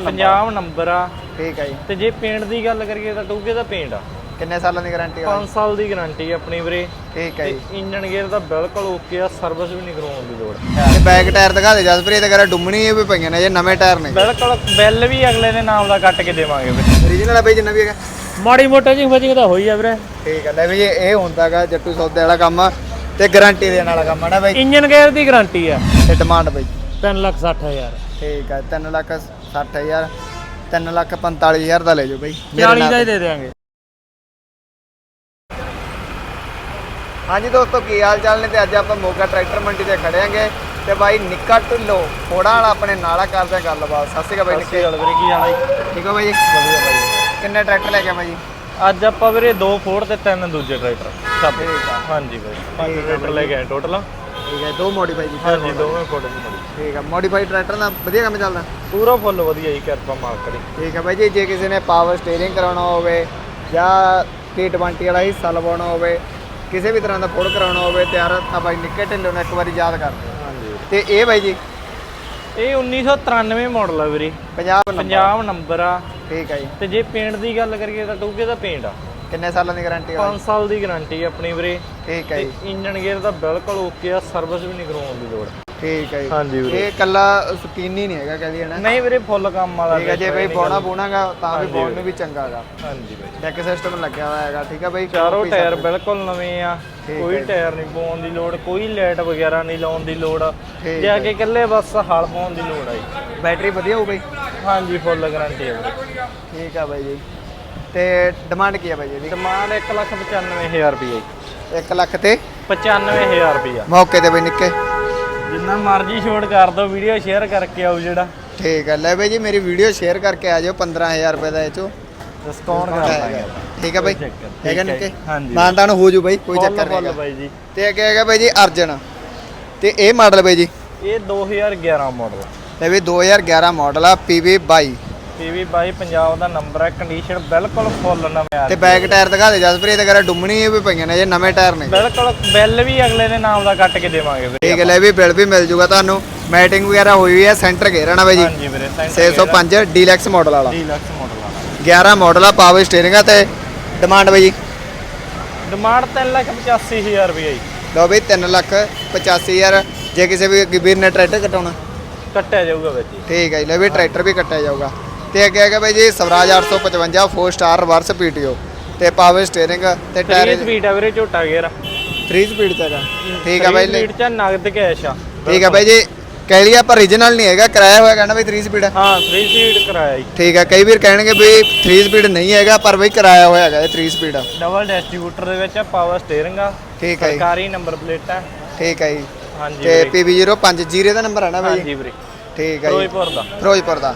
Punjab number ਆ। ਠੀਕ ਹੈ ਜੀ। ਤੇ ਜੇ ਪੇਂਟ ਦੀ ਗੱਲ ਕਰੀਏ ਤਾਂ ਟੂਕੇ ਦਾ ਪੇਂਟ ਆ। ਕਿੰਨੇ ਸਾਲਾਂ ਦੀ ਗਾਰੰਟੀ ਆ? 5 ਸਾਲ ਦੀ ਗਾਰੰਟੀ ਆਪਣੀ ਵੀਰੇ। ਠੀਕ ਹੈ ਜੀ। ਇੰਜਨ ਗੇਅਰ ਦਾ ਬਿਲਕੁਲ ਓਕੇ ਆ ਸਰਵਿਸ ਵੀ ਨਹੀਂ ਕਰਵਾਉਣ ਦੀ ਲੋੜ। ਤੇ ਬੈਕ ਟਾਇਰ ਦਿਖਾ ਦੇ ਜਸਪ੍ਰੀਤ ਅਗਰ ਡੁੰਮਣੀ ਵੀ ਪਈਆਂ ਨੇ ਜੇ ਨਵੇਂ ਟਾਇਰ ਨੇ। ਬਿਲਕੁਲ ਬਿੱਲ ਵੀ ਅਗਲੇ ਦੇ ਨਾਮ ਦਾ ਕੱਟ ਕੇ ਦੇਵਾਂਗੇ ਵੀਰੇ। ਓਰੀਜਨਲ ਆ ਬਈ ਜਿੰਨਾ ਵੀ ਹੈਗਾ। ਮਾੜੀ ਮੋਟਾ ਜੀ ਵਜੇ ਤਾਂ ਹੋਈ ਆ ਵੀਰੇ। ਠੀਕ ਹੈ ਲੈ ਵੀ ਇਹ ਹੁੰਦਾਗਾ ਜੱਟੂ ਸੌਦੇ ਵਾਲਾ ਕੰਮ ਤੇ ਗਾਰੰਟੀ ਦੇਣ ਵਾਲਾ ਕੰਮ ਹੈ ਨਾ ਬਈ। ਇੰਜਨ ਗੇਅਰ ਦੀ ਗਾਰੰਟੀ ਆ। ਤੇ ਡਿਮਾਂਡ ਬਈ। 3 ਲੱਖ 60 ਹਜ਼ਾਰ। ਠੀਕ ਹੈ 3 ਲੱਖ 60 ਹਜ਼ਾਰ 3 ਲੱਖ 45 ਹਜ਼ਾਰ ਦਾ ਲੈ ਜਾਓ ਬਈ ਮੇਰੇ 40 ਨਾਲ ਦਾ ਹੀ ਦੇ ਦੇਵਾਂਗੇ ਹਾਂਜੀ ਦੋਸਤੋ ਕੀ ਹਾਲ ਚਾਲ ਨੇ ਤੇ ਅੱਜ ਆਪਾਂ ਮੋਗਾ ਟਰੈਕਟਰ ਮੰਡੀ ਤੇ ਖੜੇ ਆਂਗੇ ਤੇ ਬਾਈ ਨਿੱਕਾ ਢਿੱਲੋ ਫੋੜਾ ਵਾਲਾ ਆਪਣੇ ਨਾਲਾ ਕਰਦੇ ਗੱਲਬਾਤ। ਸਤਿ ਸ਼੍ਰੀ ਅਕਾਲ ਬਾਈ ਨਿੱਕੇ। ਚੱਲ ਵੀਰੇ ਕੀ ਹਾਲ ਆ ਠੀਕ ਹੋ ਬਾਈ? ਵਧੀਆ ਬਾਈ। ਕਿੰਨੇ ਟਰੈਕਟਰ ਲੈ ਕੇ ਆ ਬਾਈ ਅੱਜ ਆਪਾਂ ਵੀਰੇ ਦੋ ਫੋੜ ਤੇ ਤਿੰਨ ਦੂਜੇ ਟਰੈਕਟਰ। ਸਭ ਹਾਂਜੀ ਬਾਈ ਪੰਜ ਟਰੈਕਟਰ ਲੈ ਕੇ ਆਏ ਟੋਟਲ। ਠੀਕ ਹੈ ਦੋ ਮੋਡੀਫਾਈ ਜੀ ਹਾਂਜੀ ਦੋਵੇਂ ਫੋੜ ਦੀ ਬੜੀ ਠੀਕ ਹੈ ਮੋਡੀਫਾਈ ਟਰੈਕਟਰ ਦਾ ਵਧੀਆ ਕੰਮ ਚੱਲਦਾ? ਪੂਰਾ ਫੁੱਲ ਵਧੀਆ ਜੀ ਕਿਰਪਾ ਮਾਰ ਕਰੀ ਠੀਕ ਹੈ ਬਾਈ ਜੀ ਜੇ ਕਿਸੇ ਨੇ ਪਾਵਰ ਸਟੀਅਰਿੰਗ ਕਰਾਉਣਾ ਹੋਵੇ ਜਾਂ T20 ਵਾਲਾ ਹਿੱਸਾ ਲਵਾਉਣਾ ਹੋਵੇ ਕਿਸੇ ਵੀ ਤਰ੍ਹਾਂ ਦਾ ਫੋੜ ਕਰਾਉਣਾ ਹੋਵੇ ਤਿਆਰ ਤਾਂ ਬਾਈ ਨਿੱਕੇ ਢਿੱਲੋਂ ਨੂੰ ਇੱਕ ਵਾਰੀ ਯਾਦ ਕਰ ਹਾਂਜੀ। ਤੇ ਇਹ ਬਾਈ ਜੀ? ਇਹ 1993 ਮਾਡਲ ਆ ਵੀਰੇ। ਪੰਜਾਬ ਨੰਬਰ। ਪੰਜਾਬ ਨੰਬਰ ਆ। ਠੀਕ ਹੈ ਜੀ। ਤੇ ਜੇ ਪੇਂਟ ਦੀ ਗੱਲ ਕਰੀਏ ਤਾਂ ਟੂਕੇ ਦਾ ਪੇਂਟ ਆ। ਕਿੰਨੇ ਸਾਲਾਂ ਦੀ ਗਾਰੰਟੀ ਆ? 5 ਸਾਲ ਦੀ ਗਾਰੰਟੀ ਆਪਣੀ ਵੀਰੇ। ਠੀਕ ਹੈ ਜੀ। ਇੰਜਨ ਗੇਅਰ ਦਾ ਬਿਲਕੁਲ ਓਕੇ ਆ ਸਰਵਿਸ ਵੀ ਨਹੀਂ ਕਰਵਾਉਣ ਦੀ ਲੋੜ। ਠੀਕ ਹੈ ਜੀ। ਹਾਂਜੀ ਵੀਰੇ। ਇਹ ਕੱਲਾ ਸਕੀਨੀ ਨਹੀਂ ਹੈਗਾ ਕਹਦੀ ਹੈ ਨਾ। ਨਹੀਂ ਵੀਰੇ ਫੁੱਲ ਕੰਮ ਵਾਲਾ ਠੀਕ ਹੈ ਜੇ ਬਈ ਬੋਣਾ ਬੂਣਾਗਾ ਤਾਂ ਵੀ ਬੋਣ ਨੂੰ ਵੀ ਚੰਗਾਗਾ ਹਾਂਜੀ ਬਾਈ ਟੈਕ ਸਿਸਟਮ ਲੱਗਿਆ ਹੋਇਆ ਹੈਗਾ ਠੀਕ ਹੈ ਬਈ? ਚਾਰੋਂ ਟਾਇਰ ਬਿਲਕੁਲ ਨਵੇਂ ਆ ਕੋਈ ਹੈ। ਟਾਇਰ ਨਹੀਂ ਪਾਉਣ ਦੀ ਲੋੜ ਕੋਈ ਲਾਈਟ ਵਗੈਰਾ ਨਹੀਂ ਲਾਉਣ ਦੀ ਲੋੜ। ਜੇ ਅੱਗੇ ਇਕੱਲੇ ਬਸ ਹਲ ਪਾਉਣ ਦੀ ਲੋੜ ਆ ਜੀ। ਬੈਟਰੀ ਵਧੀਆ ਹੋ ਬਈ? ਹਾਂਜੀ ਫੁੱਲ ਗਾਰੰਟੀ ਹੈ ਠੀਕ ਆ ਬਾਈ ਜੀ। ਤੇ ਡਿਮਾਂਡ ਕੀ ਆ ਬਾਈ ਜੀ ਇਹਦੀ? ਡਿਮਾਂਡ 195000 ਰੁਪਏ ਜੀ। 1 ਲੱਖ ਤੇ? 95000 ਰੁਪਏ ਮੌਕੇ ਤੇ ਬਈ ਨਿੱਕੇ। ਜਿੰਨਾ ਮਰਜ਼ੀ ਛੋਟ ਕਰ ਦਿਓ ਵੀਡੀਓ ਸ਼ੇਅਰ ਕਰਕੇ ਆਓ ਜਿਹੜਾ। ਠੀਕ ਹੈ ਲੈ ਬਈ ਜੀ ਮੇਰੀ ਵੀਡੀਓ ਸ਼ੇਅਰ ਕਰਕੇ ਆ ਜਾਓ 15000 ਰੁਪਏ ਦਾ ਇਹ ਚੋ। ਡਿਸਕਾਊਂਟ ਕਰ ਦਾਂਗੇ ਠੀਕ ਹੈ ਬਾਈ। ਠੀਕ ਹੈ ਨਿੱਕੇ। ਮਾਨਦਾਨ ਹੋ ਜੂ ਬਾਈ ਕੋਈ ਚੱਕਰ ਨਹੀਂ ਬਾਈ ਜੀ। ਤੇ ਅੱਗੇ ਹੈਗਾ ਬਾਈ ਜੀ ਅਰਜਨ। ਤੇ ਇਹ ਮਾਡਲ ਬਾਈ ਜੀ? ਇਹ 2011 ਮਾਡਲ ਲੈ ਵੀ 2011 ਮਾਡਲ ਆ PV 22 ਪੀਵੀ 22 ਪੰਜਾਬ ਦਾ ਨੰਬਰ ਹੈ ਕੰਡੀਸ਼ਨ ਬਿਲਕੁਲ ਫੁੱਲ ਨਵੇਂ ਆ ਤੇ ਬੈਕ ਟਾਇਰ ਦਿਖਾ ਦੇ ਜਸਪ੍ਰੀਤ ਅਗਰ ਡੁੰਮਣੀ ਵੀ ਪਈਆਂ ਨੇ ਜੇ ਨਵੇਂ ਟਾਇਰ ਨੇ। ਬਿਲਕੁਲ ਬਿੱਲ ਵੀ ਅਗਲੇ ਦੇ ਨਾਮ ਦਾ ਕੱਟ ਕੇ ਦੇਵਾਂਗੇ ਵੀਰੇ ਠੀਕ ਹੈ ਲੈ ਵੀ ਬਿਲ ਵੀ ਮਿਲ ਜੂਗਾ ਤੁਹਾਨੂੰ। ਮੈਟਿੰਗ ਵਗੈਰਾ ਹੋਈ ਹੋਈ ਹੈ ਸੈਂਟਰ ਘੇਰਾ ਨਾ ਬਾਈ ਜੀ। ਹਾਂਜੀ ਵੀਰੇ 605 ਡੀਲੈਕਸ ਮਾਡਲ ਵਾਲਾ। ਡੀਲਕਸ ਮਾਡਲ ਆ 11 ਮਾਡਲ ਆ ਪਾਵਰ ਸਟੀਅਰਿੰਗ ਆ ਤੇ ਡਿਮਾਂਡ ਬਾਈ ਜੀ। ਡਿਮਾਂਡ 385000 ਰੁਪਏ ਜੀ। ਲਓ ਬਈ 3 ਲੱਖ 85000 ਜੇ ਕਿਸੇ ਵੀ ਵੀਰ ਨੇ ਟਰੈਕਟਰ ਕਟਾਉਣਾ। ਕੱਟਿਆ ਜਾਊਗਾ ਵਿੱਚ ਜੀ। ਠੀਕ ਹੈ ਜੀ ਲੈ ਵੀ ਟਰੈਕਟਰ ਵੀ ਕੱਟਿਆ ਜਾਊਗਾ। ਤੇ ਅੱਗੇ ਹੈਗਾ ਬਾਈ ਜੀ ਸਵਰਾਜ 855 4 ਸਟਾਰ ਰਿਵਰਸ ਪੀਟੀਓ ਤੇ ਪਾਵਰ ਸਟੀਅਰਿੰਗ ਤੇ 3 ਟਾਇਰ ਸਪੀਡ ਆ ਵੀਰੇ ਝੋਟਾ ਗੇਅਰ 3 ਸਪੀਡ ਤੇ ਹੈਗਾ। ਠੀਕ ਹੈ ਬਾਈ ਸਪੀਡ ਚ ਨਗਦ ਕੈਸ਼ ਆ। ਠੀਕ ਹੈ ਬਾਈ ਜੀ। ਕਹਿ ਲਿਆ ਪਰ origignal ਨਹੀਂ ਹੈਗਾ ਕਿਰਾਇਆ ਹੋਇਆ ਕਹਿੰਦਾ ਬਈ 3 ਸਪੀਡ ਹਾਂ 3 ਸਪੀਡ ਕਰਾਇਆ ਜੀ। ਠੀਕ ਹੈ ਕਈ ਵੀਰ ਕਹਿਣਗੇ ਵੀ 3 ਸਪੀਡ ਨਹੀਂ ਹੈਗਾ ਪਰ ਬਈ ਕਿਰਾਇਆ ਹੋਇਆ ਹੈਗਾ ਇਹ 3 ਸਪੀਡ ਡਬਲ ਡਿਸਟ੍ਰੀਬਿਊਟਰ ਦੇ ਵਿੱਚ ਪਾਵਰ ਸਟੀਅਰਿੰਗ ਆ। ਠੀਕ ਹੈ ਸਰਕਾਰੀ ਨੰਬਰ ਪਲੇਟ ਆ। ਠੀਕ ਹੈ ਜੀ। ਹਾਂਜੀ ਤੇ ਵੀਰੇ। PB05 ਜੀਰੇ ਦਾ ਨੰਬਰ ਹੈ ਨਾ ਬਾਈ ਹਾਂਜੀ ਵੀਰੇ। ਠੀਕ ਹੈ ਜੀ। ਫਿਰੋਜ਼ਪੁਰ ਦਾ। ਫਿਰੋਜ਼ਪੁਰ ਦਾ।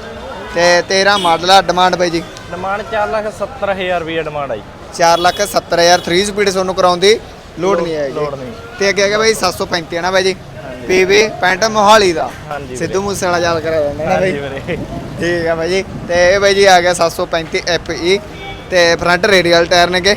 ਤੇ 13 ਮਾਡਲ ਆ ਡਿਮਾਂਡ ਬਾਈ ਜੀ? ਡਿਮਾਂਡ 470000 ਰੁਪਏ ਡਿਮਾਂਡ ਆਈ 4 ਲੱਖ 70000 3 ਸਪੀਡ ਤੁਹਾਨੂੰ ਕਰਾਉਣ ਦੀ ਲੋਡ ਨਹੀਂ ਹੈਗੀ ਲੋੜ ਨਹੀਂ। ਤੇ ਅੱਗੇ ਹੈਗਾ ਬਾਈ 735 ਹੈ ਨਾ ਬਾਈ ਜੀ? PB 65 ਮੋਹਾਲੀ ਦਾ। ਹਾਂਜੀ ਸਿੱਧੂ ਮੂਸੇ ਵਾਲਾ ਯਾਦ ਕਰਾ ਦਿੰਦਾ ਨਾ ਬਾਈ। ਵੀਰੇ। ਠੀਕ ਹੈ ਬਾਈ ਜੀ। ਤੇ ਇਹ ਬਾਈ ਜੀ ਆ ਗਿਆ 735 FE ਤੇ ਫਰੰਟ ਰੇਡੀਅਲ ਟਾਇਰ ਨੇਗੇ।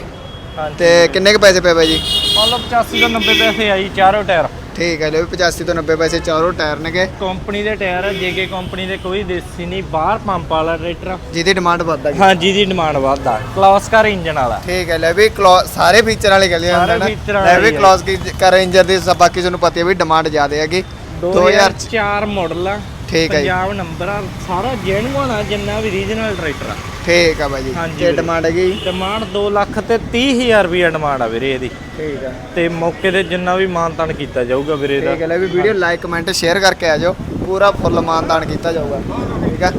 ਹਾਂਜੀ ਤੇ ਕਿੰਨੇ ਕੁ ਪੈਸੇ ਪਏ ਬਾਈ ਜੀ? ਮਤਲਬ 85 ਤੋਂ 90 ਪੈਸੇ ਆਈ ਚਾਰੋਂ ਟਾਇਰ ਠੀਕ ਹੈ ਲੈ ਵੀ 85 ਤੋਂ 90 ਪੈਸੇ ਚਾਰੋਂ ਟਾਇਰ ਨੇਗੇ। ਕੰਪਨੀ ਦੇ ਟਾਇਰ ਜੇਕੇ ਕੰਪਨੀ ਦੇ ਕੋਈ ਦੇਸੀ ਨਹੀਂ ਬਾਹਰ ਪੰਪ ਵਾਲਾ ਟਰੈਕਟਰ ਜਿਹਦੀ ਡਿਮਾਂਡ ਵੱਧ ਹੈਗੀ ਹਾਂਜੀ ਦੀ ਡਿਮਾਂਡ ਵੱਧਦਾ ਕਲਾਸਕਰ ਇੰਜਨ ਵਾਲਾ। ਠੀਕ ਹੈ ਲੈ ਵੀ ਕਲੋ- ਸਾਰੇ ਫੀਚਰ ਵਾਲੇ ਗੱਲ ਸਾਰੇ feature ਲੈ ਵਾਲੇ ਵੀ ਹੀ ਆ। ਕਲੌਸ ਕਰ ਇੰਜਰ ਦੀ ਬਾਕੀ ਤੁਹਾਨੂੰ ਪਤਾ ਹੈ ਵੀ ਡਿਮਾਂਡ ਜ਼ਿਆਦਾ ਹੈਗੀ। 2000 2004 ਮਾਡਲ ਆ। ਠੀਕ ਹੈ ਜੀ। ਪੰਜਾਬ ਨੰਬਰ ਆ ਸਾਰਾ ਜੈਨੂਅਨ ਆ ਜਿੰਨਾ ਵੀ ਰੀਜਨਲ ਟਰੈਕਟਰ ਆ। ਠੀਕ ਹੈ ਬਾਈ ਜੀ ਹਾਂਜੀ ਤੇ ਵੀਰੇ। ਡਿਮਾਂਡ ਹੈਗੀ? ਡਿਮਾਂਡ 2 ਲੱਖ ਤੇ 30000 ਰੁਪਏ ਡਿਮਾਂਡ ਆ ਵੀਰੇ ਇਹਦੀ। ਠੀਕ ਹੈ ਤੇ ਮੌਕੇ ਤੇ ਜਿੰਨਾ ਵੀ ਮਾਨਤਾਨ ਕੀਤਾ ਜਾਊਗਾ ਵੀਰੇ ਦਾ ਠੀਕ ਹੈ ਲੈ ਵੀ ਵੀਡੀਓ ਲਾਈਕ ਕਮੈਂਟ ਸ਼ੇਅਰ ਕਰਕੇ ਆ ਜਾਓ। ਪੂਰਾ ਫੁੱਲ ਮਾਨਦਾਨ ਕੀਤਾ ਜਾਊਗਾ। ਠੀਕ ਹੈ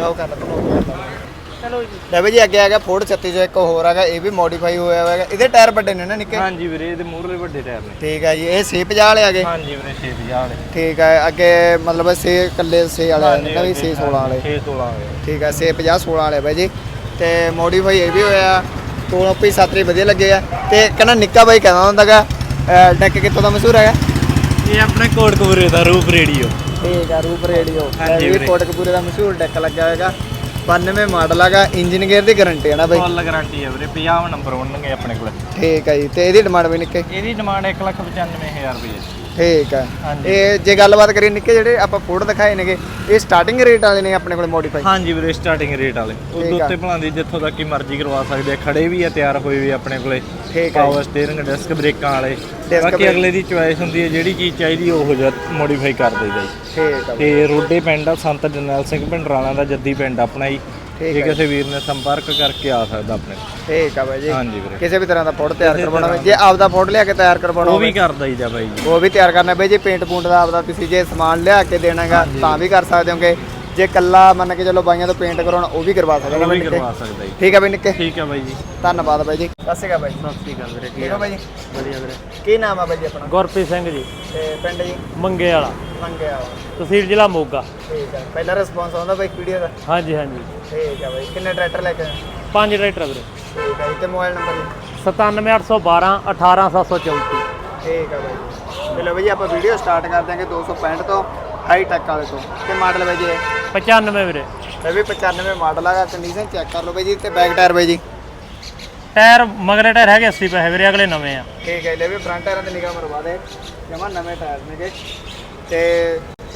ਲਓ ਕਰ ਲਓ ਚਲੋ ਜੀ। ਲੈ ਵੀ ਜੀ ਅੱਗੇ ਆ ਗਿਆ ਫੋਰਡ 36 ਜੋ ਇੱਕ ਹੋਰ ਹੈਗਾ ਇਹ ਵੀ ਮੋਡੀਫਾਈ ਹੋਇਆ ਹੋਇਆ ਹੈਗਾ। ਇਹਦੇ ਟਾਇਰ ਵੱਡੇ ਨੇ ਨਾ ਨਿੱਕੇ? ਹਾਂਜੀ ਵੀਰੇ ਇਹਦੇ ਮੂਹਰੇ ਵੱਡੇ ਟਾਇਰ ਨੇ। ਠੀਕ ਹੈ ਜੀ ਇਹ ਸੀ 50 ਵਾਲੇ ਆ ਗਏ? ਹਾਂਜੀ ਵੀਰੇ 650 ਵਾਲੇ। ਠੀਕ ਹੈ ਅੱਗੇ ਮਤਲਬ ਸੇ ਕੱਲੇ ਸੇ ਵਾਲੇ ਆ ਨੇ ਵੀ ਸੇ 16 ਵਾਲੇ। 616 ਵਾਲੇ। ਠੀਕ ਹੈ ਸੇ 50 16 ਵਾਲੇ ਬਾਈ ਜੀ। ਤੇ ਮੋਡੀਫਾਈ ਇਹ ਵੀ ਹੋਇਆ ਕੋਲੋਂ ਪੀ ਸਾਤਰੀ ਵਧੀਆ ਲੱਗੇ ਆ। ਤੇ ਕਹਿੰਦਾ ਨਿੱਕਾ ਬਾਈ ਕਹਿੰਦਾ ਹੁੰਦਾਗਾ ਡੈਕ ਕਿੱਥੋਂ ਦਾ ਮਸ਼ਹੂਰ ਹੈਗਾ? ਇਹ ਆਪਣੇ ਕੋਟਕਪੂਰੇ ਦਾ ਰੂਪ ਰੇਡੀਓ। ਠੀਕ ਆ ਰੂਪ ਰੇਡੀਓ। ਹਾਂਜੀ ਇਹ। ਕੋਟਕਪੂਰੇ ਦਾ ਮਸ਼ਹੂਰ ਡੈਕ ਲੱਗਿਆ ਹੋਏਗਾ 92 ਮਾਡਲ ਹੈਗਾ ਇੰਜਨ ਗੇਅਰ ਦੀ ਗਾਰੰਟੀ ਹੈ ਨਾ ਬਾਈ? ਫੁੱਲ ਗਾਰੰਟੀ ਹੈ ਵੀਰੇ 50 ਨੰਬਰ ਹੋਣਗੇ ਆਪਣੇ ਕੋਲ। ਠੀਕ ਹੈ ਜੀ ਤੇ ਇਹਦੀ ਡਿਮਾਂਡ ਵੀ ਨਿੱਕੇ? ਇਹਦੀ ਡਿਮਾਂਡ 195000 ਰੁਪਏ ਠੀਕ ਹੈ ਹਾਂਜੀ। ਇਹ ਜੇ ਗੱਲਬਾਤ ਕਰੀਏ ਨਿੱਕੇ ਜਿਹੜੇ ਆਪਾਂ ਫੋੜ ਦਿਖਾਏ ਨੇਗੇ ਇਹ ਸਟਾਰਟਿੰਗ ਰੇਟ ਵਾਲੇ ਨੇ ਆਪਣੇ ਕੋਲ ਮੋਡੀਫਾਈ ਹਾਂਜੀ ਵੀਰੇ ਸਟਾਰਟਿੰਗ ਰੇਟ ਵਾਲੇ। ਠੀਕ ਉਦੋਂ ਆ। ਉੱਤੇ ਭਲਾਂਦੀ ਜਿੱਥੋਂ ਤੱਕ ਹੀ ਮਰਜ਼ੀ ਕਰਵਾ ਸਕਦੇ ਆ। ਖੜੇ ਵੀ ਆ ਤਿਆਰ ਹੋਏ ਵੀ ਆ ਆਪਣੇ ਕੋਲੇ। ਠੀਕ ਹੈ ਪਾਵਰ ਸਟੀਅਰਿੰਗ ਡਿਸਕ ਬ੍ਰੇਕਾਂ ਵਾਲੇ। Disc ਬਾਕੀ brake। ਅਗਲੇ ਦੀ ਚੁਆਇਸ ਹੁੰਦੀ ਹੈ ਜਿਹੜੀ ਚੀਜ਼ ਚਾਹੀਦੀ ਉਹ ਜਿਹਾ ਮੋਡੀਫਾਈ ਕਰ ਦੇਈਦਾ ਜੀ। ਠੀਕ ਹੈ ਤੇ ਰੋਡੇ ਪਿੰਡ ਆ ਸੰਤ ਜਰਨੈਲ ਸਿੰਘ ਭਿੰਡਰਾਣਾ ਦਾ ਜੱਦੀ ਪਿੰਡ ਆਪਣਾ ਜੀ। ਠੀਕ ਹੈ। ਕਿਸੇ ਵੀਰ ਨੇ ਸੰਪਰਕ ਕਰਕੇ ਆ ਸਕਦਾ ਆਪਣੇ ਕੋਲ। ਠੀਕ ਹੈ ਬਾਈ ਜੀ। ਹਾਂਜੀ ਵੀਰੇ। ਕਿਸੇ ਵੀ ਤਰ੍ਹਾਂ ਦਾ ਫੋੜ ਤਿਆਰ ਕਰਵਾਉਣਾ ਹੋਵੇ ਜੇ ਆਪਦਾ ਫੋੜ ਲਿਆ ਕੇ ਤਿਆਰ ਕਰਵਾਉਣਾ ਉਹ ਵੀ ਹੋਵੇ। ਕਰ ਦਈਦਾ ਬਾਈ ਜੀ। ਉਹ ਵੀ ਤਿਆਰ ਕਰਨਾ। ਬਈ ਜੇ ਪੇਂਟ ਪੂੰਟ ਦਾ ਆਪਦਾ ਤੁਸੀਂ ਜੇ ਸਮਾਨ ਲਿਆ ਕੇ ਦੇਣਾਗਾ। ਤਾਂ ਵੀ ਕਰ ਸਕਦੇ ਹੋਗੇ। ਜੇ ਕੱਲਾ ਮੰਨ ਕੇ ਚਲੋ ਬਾਈਆਂ ਤੋਂ ਪੇਂਟ ਕਰਾਉਣਾ ਉਹ ਵੀ ਕਰਵਾ ਸਕਦੇ ਉਹ ਹੋ ਵੀ ਨਿੱਕੇ। ਕਰਵਾ ਸਕਦਾ ਜੀ। ਠੀਕ ਹੈ ਬਈ ਨਿੱਕੇ? ਠੀਕ ਹੈ ਬਾਈ ਜੀ। ਧੰਨਵਾਦ ਬਾਈ ਜੀ। ਸਤਿ ਸ਼੍ਰੀ ਅਕਾਲ ਬਾਈ ਸਤਿ ਸ੍ਰੀ ਅਕਾਲ ਵੀਰੇ ਠੀਕ ਹੋ ਬਾਈ ਜੀ? ਵਧੀਆ ਵੀਰੇ। ਕੀ ਨਾਮ ਆ ਬਾਈ ਜੀ ਆਪਣਾ? ਗੁਰਪ੍ਰੀਤ ਸਿੰਘ ਜੀ। ਤੇ ਪਿੰਡ ਜੀ? ਮੰਗੇ ਵਾਲਾ ਮੰਗਿਆ ਤਹਿਸੀਲ ਜ਼ਿਲ੍ਹਾ ਮੋਗਾ। ਠੀਕ ਹੈ ਪਹਿਲਾ ਰਿਸਪੌਂਸ ਆਉਂਦਾ ਬਾਈ ਵੀਡੀਓ ਦਾ? ਹਾਂਜੀ ਹਾਂਜੀ। ਠੀਕ ਹੈ ਬਾਈ। ਕਿੰਨੇ ਟਰੈਕਟਰ ਲੈ ਕੇ ਆਏ? ਪੰਜ ਟਰੈਕਟਰ ਵੀਰੇ। ਠੀਕ ਹੈ ਜੀ। ਤੇ ਮੋਬਾਈਲ ਨੰਬਰ ਜੀ? 97812 18734 ਠੀਕ ਹੈ ਬਾਈ ਜੀ। ਚਲੋ ਬਾਈ ਜੀ ਆਪਾਂ ਵੀਡੀਓ ਸਟਾਰਟ ਕਰ ਦਿਆਂਗੇ 265 ਤੋਂ ਹਾਈ ਟੈਕ ਵਾਲੇ ਤੋਂ। ਤੇ ਮਾਡਲ ਬਾਈ ਜੀ ਇਹ? 95 ਵੀਰੇ। ਇਹ ਵੀ 95 ਮਾਡਲ ਹੈਗਾ ਕੰਡੀਸ਼ਨ ਚੈੱਕ ਕਰ ਲਓ ਬਾਈ ਜੀ ਤੇ ਬੈਕ ਟਾਇਰ ਬਾਈ ਜੀ। ਟਾਇਰ ਮਗਰੇ ਟਾਇਰ ਹੈਗੇ 80 ਪੈਸੇ ਵੀਰੇ ਅਗਲੇ ਨਵੇਂ ਆ। ਠੀਕ ਹੈ ਲੈ ਵੀ ਫਰੰਟ ਟਾਇਰਾਂ ਤੇ ਨਿਗਾਹ ਮਰਵਾ ਦੇ। ਜਮਾ ਨਵੇਂ ਟਾਇਰ ਨੇਗੇ ਤੇ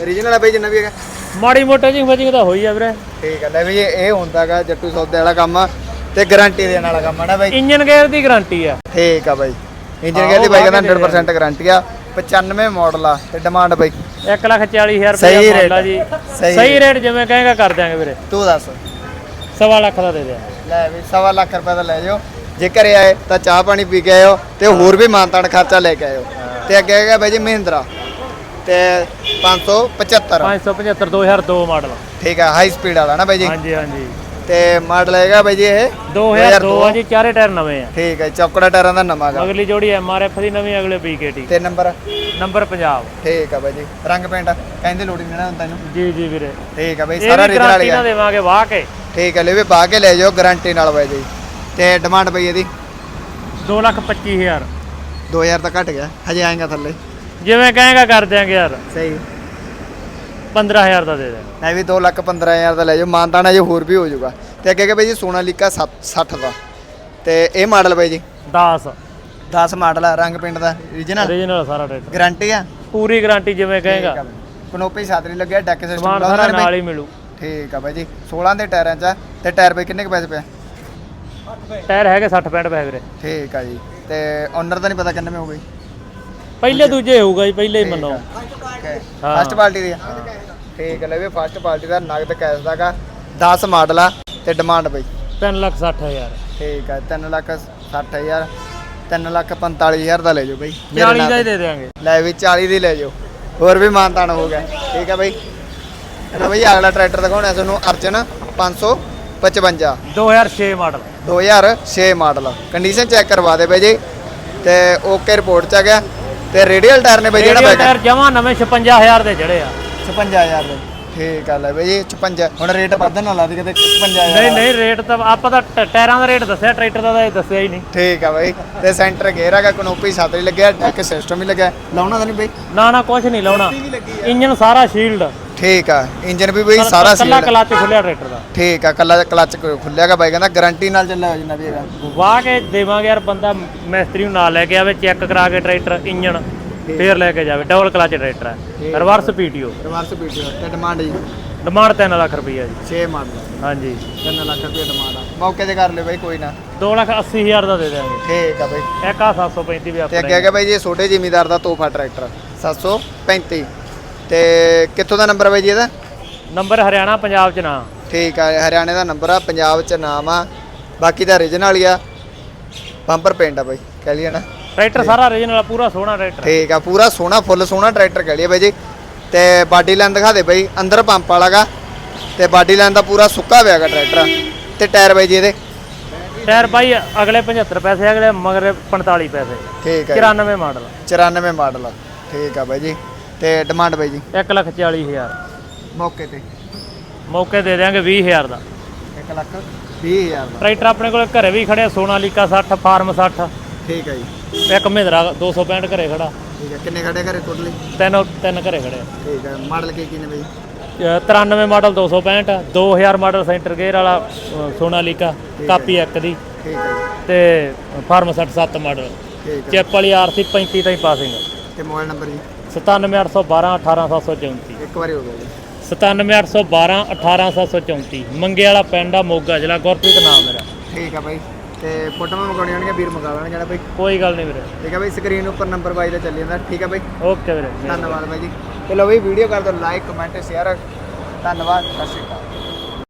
ਰੀਜਨਲ ਹੈ ਬਾਈ ਜਿੰਨਾ ਵੀ ਹੈਗਾ? ਮਾੜੀ ਮੋਟਾ ਜੀ ਵਜਿੰਗ ਤਾਂ ਹੋਈ ਆ ਵੀਰੇ। ਠੀਕ ਹੈ ਲੈ ਵੀ ਇਹ ਹੁੰਦਾਗਾ ਜੱਟੂ ਸੌਦੇ ਵਾਲਾ ਕੰਮ ਤੇ ਗਾਰੰਟੀ ਦੇਣ ਵਾਲਾ ਕੰਮ ਹੈ ਨਾ ਬਾਈ? ਇੰਜਨ ਗੇਅਰ ਦੀ ਗਾਰੰਟੀ ਆ। ਠੀਕ ਆ ਬਾਈ। ਇੰਜਨ ਕਹਿੰਦੀ ਉਹ ਬਾਈ ਕਹਿੰਦਾ ਚ 100% ਗਾਰੰਟੀ ਆ। 95 ਮਾਡਲ ਆ ਤੇ ਡਿਮਾਂਡ ਬਾਈ। 1 ਲੱਖ 40000 ਸਹੀ ਰੁਪਏ rate ਮਾਡਲ ਜੀ ਸਹੀ ਸਹੀ ਰੇਟ ਜਿਵੇਂ ਕਹੇਗਾ ਕਰ ਦਿਆਂਗੇ ਵੀਰੇ। ਤੂੰ ਦੱਸ। ਸਵਾ ਲੱਖ ਦਾ ਦੇ ਦਿਆਂ ਲੈ ਵੀ ਸਵਾ ਲੱਖ ਰੁਪਏ ਦਾ ਲੈ ਜਾਓ। ਜੇ ਘਰੇ ਆਏ ਤਾਂ ਚਾਹ ਪਾਣੀ ਪੀ ਕੇ ਆਇਓ ਤੇ ਹੋਰ ਵੀ ਮਾਨਤਾਨ ਖਰਚਾ ਲੈ ਕੇ ਆਇਓ। ਤੇ ਅੱਗੇ ਹੈਗਾ ਬਾਈ ਜੀ ਮਹਿੰਦਰਾ ਤੇ 575 575 2002 ਮਾਡਲ। ਠੀਕ ਆ ਹਾਈ ਸਪੀਡ ਵਾਲਾ ਨਾ ਬਾਈ ਜੀ? ਹਾਂਜੀ ਹਾਂਜੀ। ਤੇ ਮਾਡਲ ਹੈਗਾ ਬਾਈ ਜੀ ਇਹ 2002 ਆ ਜੀ ਚਾਰੇ ਟਾਇਰ ਨਵੇਂ ਆ। ਠੀਕ ਹੈ ਚੌਕੜਾ ਟਾਇਰਾਂ ਦਾ ਨਵਾਂ ਗਾ ਅਗਲੀ ਜੋੜੀ ਐਮਆਰਐਫ ਦੀ ਨਵੀਂ ਅਗਲੇ ਪੀਕੇਟੀ ਤੇ ਨੰਬਰ? ਨੰਬਰ 50 ਠੀਕ ਆ ਬਾਈ ਜੀ। ਰੰਗ ਪੇਂਟ ਕਹਿੰਦੇ ਲੋੜੀ ਨਹੀਂ ਨਾ ਹੁੰਦਾ ਇਹਨੂੰ। ਜੀ ਜੀ ਵੀਰੇ। ਠੀਕ ਆ ਬਾਈ ਸਾਰਾ ਰੀਜਨਲ ਗਾਰੰਟੀ ਆ। ਨਾ ਦੇਵਾਂਗੇ ਵਾਹ ਕੇ। ਠੀਕ ਹੈ ਲੈ ਵੀ ਪਾ ਕੇ ਲੈ ਜਾਓ ਗਾਰੰਟੀ ਨਾਲ ਬਾਈ ਜੀ। ਤੇ ਡਿਮਾਂਡ ਬਈ ਇਹਦੀ? 2 ਲੱਖ 25000 2000 ਤਾਂ ਘਟ ਗਿਆ। ਹਜੇ ਆਏਗਾ ਥੱਲੇ। ਜਿਵੇਂ ਕਹੇਗਾ ਕਰ ਦਿਆਂਗੇ ਯਾਰ। ਸਹੀ। 15000 ਦਾ ਦੇ ਦੇ। ਮੈਂ ਵੀ 2 ਲੱਖ 15000 ਦਾ ਲੈ ਜਾਓ ਮਾਨਤਾਨਾ ਜੇ ਹੋਰ ਵੀ ਹੋ ਜਾਊਗਾ। ਤੇ ਅੱਗੇ ਕਿ ਬਾਈ ਜੀ ਸੋਨਾਲੀਕਾ 60 ਦਾ। ਤੇ ਇਹ ਮਾਡਲ ਬਾਈ ਜੀ? 10 10 ਮਾਡਲ ਆ ਰੰਗ ਪਿੰਡ ਦਾ। ਰੀਜਨਲ ਓਰੀਜਨਲ ਸਾਰਾ ਟਰੈਕਟਰ ਗਾਰੰਟੀ ਆ? ਪੂਰੀ ਗਾਰੰਟੀ ਜਿਵੇਂ ਕਹੇਗਾ। ਕਨੋਪੀ ਸਾਤਰੀ ਲੱਗਿਆ ਡੈਕ ਸਿਸਟਮ ਸਮਾਨ ਸਾਰਾ ਨਾਲ ਹੀ ਮਿਲੂ। ਠੀਕ ਆ ਬਾਈ ਜੀ। 16 ਦੇ ਟਾਇਰਾਂ 'ਚ ਆ। ਤੇ ਟਾਇਰ ਬਾਈ ਕਿੰਨੇ ਕੁ ਪੈਸੇ ਪਿਆ? ਟਾਇਰ ਹੈਗੇ 60 65 ਪੈ ਵੀਰੇ। ਠੀਕ ਆ ਜੀ। ਤੇ ਓਨਰ ਦਾ ਨਹੀਂ ਪਤਾ ਕਿੰਨੇ ਮੇ ਹੋ ਗਈ ਪਹਿਲੇ ਦੂਜੇ ਹੋਊਗਾ ਜੀ ਪਹਿਲੇ ਹੀ ਮੰਨੋ। ਫਸਟ ਪਾਰਟੀ ਦੀ ਆ? ਠੀਕ ਹੈ ਲੈ ਵੀ ਫਸਟ ਪਾਰਟੀ ਦਾ ਨਗਦ ਕੈਸ਼ ਦਾਗਾ 10 ਮਾਡਲ ਆ ਤੇ ਡਿਮਾਂਡ ਬਈ। 3 ਲੱਖ 60000 ਠੀਕ ਹੈ 3 ਲੱਖ 60000 3 ਲੱਖ 45000 ਦਾ ਲੈ ਜਾਓ ਬਈ। ਮੇਰੇ 40 ਨਾਲ ਦਾ ਹੀ ਦੇ ਦੇਾਂਗੇ ਲੈ ਵੀ 40 ਦੀ ਲੈ ਜਾਓ। ਹੋਰ ਵੀ ਮਾਨਤਾਨ ਹੋ ਗਿਆ। ਠੀਕ ਹੈ ਬਈ। ਚਲੋ ਬਈ ਅਗਲਾ ਟਰੈਕਟਰ ਦਿਖਾਉਣਾ ਤੁਹਾਨੂੰ Arjun 555 2006 model 2006 model condition check ਕਰਵਾ ਦੇ ਬਈ ਜੀ। ਤੇ ਓਕੇ ਰਿਪੋਰਟ ਚ ਆ ਗਿਆ। ਤੇ ਰੇਡੀਅਲ ਟਾਇਰ ਨੇ ਬਈ ਜਿਹੜਾ ਬੈਗ ਟਾਇਰ ਜਮਾ ਨਵੇਂ 56000 ਦੇ ਚੜੇ ਆ। 56000 ਦੇ। ਠੀਕ ਆ ਲੈ ਬਈ ਜੀ 56 ਹੁਣ ਰੇਟ ਵਧਣ ਵਾਲਾ ਸੀ ਕਿਤੇ 55000 ਨਹੀਂ ਨਹੀਂ ਰੇਟ ਤਾਂ ਆਪਾਂ ਤਾਂ ਟ- ਟਾਇਰਾਂ ਦਾ ਰੇਟ ਦੱਸਿਆ ਟਰੈਕਟਰ ਦਾ ਤਾਂ ਇਹ ਦੱਸਿਆ ਹੀ ਨਹੀਂ। ਠੀਕ ਆ ਬਈ ਤੇ ਸੈਂਟਰ ਗੇਅਰ ਹੈਗਾ ਕਨੋਪੀ ਸਾਤਰੀ ਲੱਗਿਆ ਡੈਕ ਸਿਸਟਮ ਵੀ ਲੱਗਿਆ। ਲਾਉਣਾ ਤਾਂ ਨਹੀਂ ਬਈ? ਨਾ ਨਾ ਕੁਝ ਨਹੀਂ ਲਾਉਣਾ। ਇੰਜਨ ਸਾਰਾ ਸ਼ੀਲਡ ਠੀਕ ਆ ਇੰਜਨ ਵੀ ਬਈ ਸਾਰਾ ਕੱਲਾ ਸੀਲ ਕਲੱਚ ਖੁੱਲਿਆ ਟਰੈਕਟਰ ਦਾ। ਠੀਕ ਆ ਕੱਲਾ ਕਲਚ ਖੁੱਲਿਆਗਾ ਬਾਈ ਕਹਿੰਦਾ ਗਾਰੰਟੀ ਨਾਲ ਚੱਲਿਆ ਜਿੰਨਾ ਵੀ ਹੈਗਾ। ਵਾਹ ਕੇ ਦੇਵਾਂਗੇ ਯਾਰ ਬੰਦਾ ਮਿਸਤਰੀ ਨੂੰ ਨਾਲ ਲੈ ਕੇ ਆਵੇ ਚੈੱਕ ਕਰਾ ਕੇ ਟਰੈਕਟਰ ਇੰਜਨ। ਫੇਰ ਲੈ ਕੇ ਜਾਵੇ ਡਬਲ ਕਲੱਚ ਟਰੈਕਟਰ ਹੈ ਰਿਵਰਸ ਪੀਟੀਓ ਰਿਵਰਸ ਪੀਟੀਓ ਤੇ ਡਿਮਾਂਡ ਜੀ। ਡਿਮਾਂਡ 3 ਲੱਖ ਰੁਪਈਆ ਜੀ। 6 ਮਾਡਲ ਹਾਂਜੀ। 3 ਲੱਖ ਰੁਪਏ ਡਿਮਾਂਡ ਆ। ਮੌਕੇ ਤੇ ਕਰ ਲਿਓ ਬਈ ਕੋਈ ਨਾ। 2 ਲੱਖ 80 ਹਜ਼ਾਰ ਦਾ ਦੇ ਦਿਆਂਗੇ। ਠੀਕ ਆ ਬਈ। ਇੱਕ ਆ 735 ਵੀ ਤੇ ਅੱਗੇ ਆਪਣੇ ਹੈਗਾ ਬਾਈ ਜੀ ਛੋਟੇ ਜ਼ਿਮੀਦਾਰ ਦਾ ਤੋਹਫਾ ਟਰੈਕਟਰ 735 ਤੇ ਕਿੱਥੋਂ ਦਾ ਨੰਬਰ ਹੈ ਬਾਈ ਜੀ ਇਹਦਾ? ਨੰਬਰ ਹਰਿਆਣਾ ਪੰਜਾਬ ਚ ਨਾ। ਠੀਕ ਆ ਹਰਿਆਣੇ ਦਾ ਨੰਬਰ ਆ ਪੰਜਾਬ ਚ ਨਾਮ ਆ। ਬਾਕੀ ਤਾਂ ਰੀਜਨਲ ਹੀ ਆ। ਪੰਪਰ ਪਿੰਡ ਆ ਬਾਈ ਕਹਿ ਲਈਏ ਨਾ। ਟਰੈਕਟਰ ਸਾਰਾ ਓਰੀਜਨਲ ਪੂਰਾ ਸੋਹਣਾ ਟਰੈਕਟਰ ਠੀਕ ਆ ਪੂਰਾ ਸੋਹਣਾ ਫੁੱਲ ਸੋਹਣਾ ਟਰੈਕਟਰ ਕਹਿ ਲਈਏ ਬਾਈ ਜੀ। ਤੇ ਬਾਡੀ ਲਾਈਨ ਦਿਖਾ ਦੇ ਬਾਈ ਅੰਦਰ ਪੰਪ ਵਾਲਾਗਾ। ਤੇ ਬਾਡੀ ਲਾਈਨ ਦਾ ਪੂਰਾ ਸੁੱਕਾ ਹੋਇਆਗਾ ਟਰੈਕਟਰ ਤੇ ਟਾਇਰ ਬਾਈ ਜੀ ਇਹਦੇ? ਟਾਇਰ ਬਾਈ ਅਗਲੇ 75 ਪੈਸੇ ਅਗਲੇ ਮਗਰ 45 ਪੈਸੇ। ਠੀਕ ਆ ਜੀ। 94 ਮਾਡਲ 94 ਮਾਡਲ ਆ। ਠੀਕ ਆ ਬਾਈ ਜੀ। ਤੇ ਡਿਮਾਂਡ ਬਾਈ ਜੀ? 1 ਲੱਖ 40 ਹਜ਼ਾਰ। ਮੌਕੇ ਤੇ। ਮੌਕੇ ਦੇ ਦਿਆਂਗੇ 20 ਹਜ਼ਾਰ ਦਾ। 1 ਲੱਖ 20000 ਦਾ। ਟਰੈਕਟਰ ਆਪਣੇ ਕੋਲ ਘਰੇ ਵੀ ਖੜਿਆ ਸੋਨਾਲੀਕਾ 60 ਫਾਰਮ 60 ਠੀਕ ਆ ਜੀ। ਇੱਕ ਮਹਿੰਦਰਾ 265 ਘਰੇ ਖੜਾ। ਠੀਕ ਆ ਕਿੰਨੇ ਖੜੇ ਘਰੇ ਟੋਟਲੀ ਤਿੰਨ ਤਿੰਨ ਘਰੇ ਖੜੇ ਠੀਕ ਆ ਮਾਡਲ ਕੀ ਕੀ ਨੇ ਬਾਈ ਅ, 93 ਮਾਡਲ 265 2000 ਮਾਡਲ ਸੈਂਟਰ ਗੇਅਰ ਵਾਲਾ ਅ, ਸੋਨਾਲੀਕਾ ਕਾਪੀ ਇੱਕ ਦੀ। ਠੀਕ ਆ ਜੀ। ਤੇ ਫਾਰਮ 67 ਮਾਡਲ ਠੀਕ ਆ ਚੈਪ ਵਾਲੀ ਆਰਸੀ 35 ਤਾਈਂ ਪਾਸਿੰਗ ਤੇ ਮੋਬਾਈਲ ਨੰਬਰ ਜੀ? 97812 18734 ਇੱਕ ਵਾਰੀ ਹੋ ਗਿਆ ਜੀ। 97812 18734 ਮੰਗੇ ਵਾਲਾ ਪਿੰਡ ਆ ਮੋਗਾ ਜ਼ਿਲ੍ਹਾ ਗੁਰਪ੍ਰੀਤ ਨਾਮ ਮੇਰਾ। ਠੀਕ ਆ ਬਾਈ। ਤੇ ਫੋਟੋਆਂ ਮੰਗਾਉਣੀਆਂ ਹੋਣਗੀਆਂ ਵੀਰ ਮੰਗਾ ਲੈਣਗੇ ਨਾ ਬਾਈ। ਕੋਈ ਗੱਲ ਨਹੀਂ ਵੀਰੇ। ਠੀਕ ਆ ਬਾਈ ਸਕਰੀਨ ਉੱਪਰ ਨੰਬਰ ਬਾਈ ਦਾ ਚੱਲੀ ਜਾਂਦਾ ਠੀਕ ਆ ਬਾਈ? ਓਕੇ ਵੀਰੇ ਧੰਨਵਾਦ ਬਾਈ ਜੀ। ਚਲੋ ਬਾਈ ਵੀਡੀਓ ਕਰ ਦਿਓ ਲਾਈਕ ਕਮੈਂਟ ਸ਼ੇਅਰ ਧੰਨਵਾਦ ਸਤਿ ਸ਼੍ਰੀ ਅਕਾਲ।